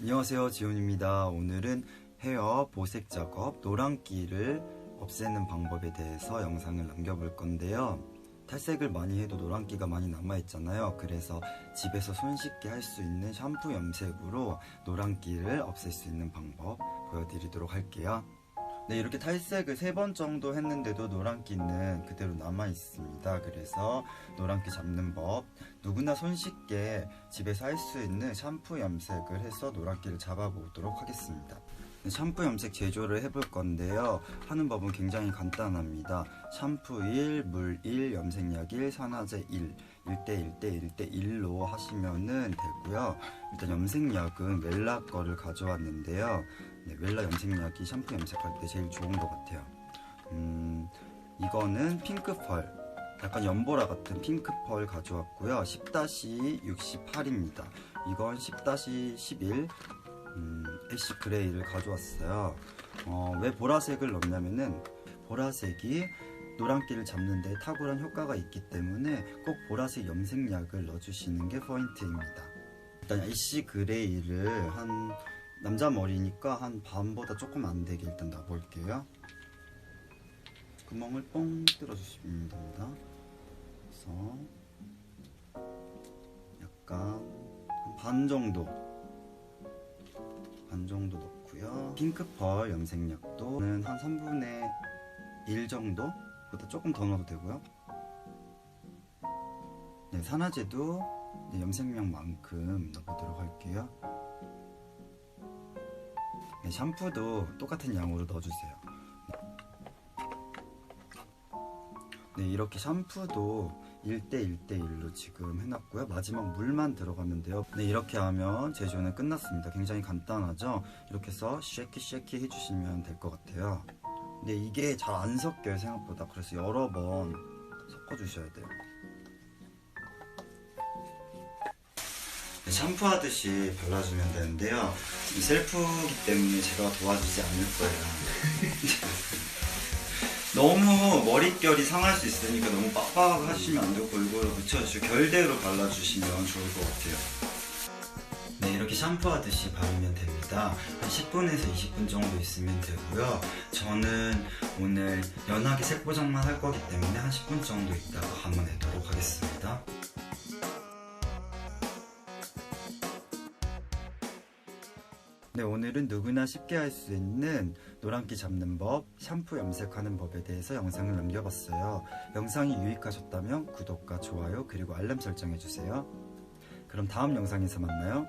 안녕하세요 지훈입니다. 오늘은 헤어 보색 작업 노란기를 없애는 방법에 대해서 영상을 남겨볼 건데요. 탈색을 많이 해도 노란기가 많이 남아있잖아요. 그래서 집에서 손쉽게 할 수 있는 샴푸 염색으로 노란기를 없앨 수 있는 방법 보여드리도록 할게요 네 이렇게 탈색을 세 번 정도 했는데도 노란기는 그대로 남아있습니다 그래서 노란기 잡는 법 누구나 손쉽게 집에서 할 수 있는 샴푸 염색을 해서 노란기를 잡아보도록 하겠습니다. 샴푸 염색 제조를 해볼 건데요. 하는 법은 굉장히 간단합니다. 샴푸 1, 물 1, 염색약 1, 산화제 1, 1대 1대 1대 1로 하시면은 되고요. 일단 염색약은 웰라 거를 가져왔는데요. 네, 웰라 염색약이 샴푸 염색할 때 제일 좋은 것 같아요. 음, 이거는 핑크펄 약간 연보라 같은 핑크펄 가져왔고요. 10-68입니다. 이건 10-11 음, 애쉬 그레이를 가져왔어요. 어, 왜 보라색을 넣냐면은 보라색이 노란기를 잡는 데 탁월한 효과가 있기 때문에 꼭 보라색 염색약을 넣어주시는 게 포인트입니다. 일단 애쉬 그레이를 한 남자 머리니까 한 반보다 조금 안 되게 일단 넣어볼게요. 구멍을 뽕 뚫어주시면 됩니다. 그래서 약간 한반 정도 반 정도 넣고요. 핑크펄 염색약도는 한 3분의 1 정도보다 조금 더 넣어도 되고요. 네, 산화제도 네, 염색약만큼 넣어보도록 할게요. 네, 샴푸도 똑같은 양으로 넣어주세요. 네, 이렇게 샴푸도 1대 1대 1로 지금 해놨고요. 마지막 물만 들어가면 돼요. 네, 이렇게 하면 제조는 끝났습니다. 굉장히 간단하죠? 이렇게 해서 쉐키 쉐키 해주시면 될 것 같아요. 근데 이게 잘 안 섞여요, 생각보다. 그래서 여러 번 섞어주셔야 돼요. 샴푸하듯이 발라주면 되는데요. 이 셀프기 때문에 제가 도와주지 않을 거예요. 너무 머릿결이 상할 수 있으니까 너무 빡빡하게 하시면 안 되고 골고루 묻혀주시고 결대로 발라주시면 좋을 것 같아요. 네, 이렇게 샴푸하듯이 바르면 됩니다. 한 10분에서 20분 정도 있으면 되고요. 저는 오늘 연하게 색보정만 할 거기 때문에 한 10분 정도 있다가 감아내도록 하겠습니다. 네, 오늘은 누구나 쉽게 할 수 있는 노란기 잡는 법, 샴푸 염색하는 법에 대해서 영상을 남겨봤어요. 영상이 유익하셨다면 구독과 좋아요 그리고 알람 설정해주세요. 그럼 다음 영상에서 만나요.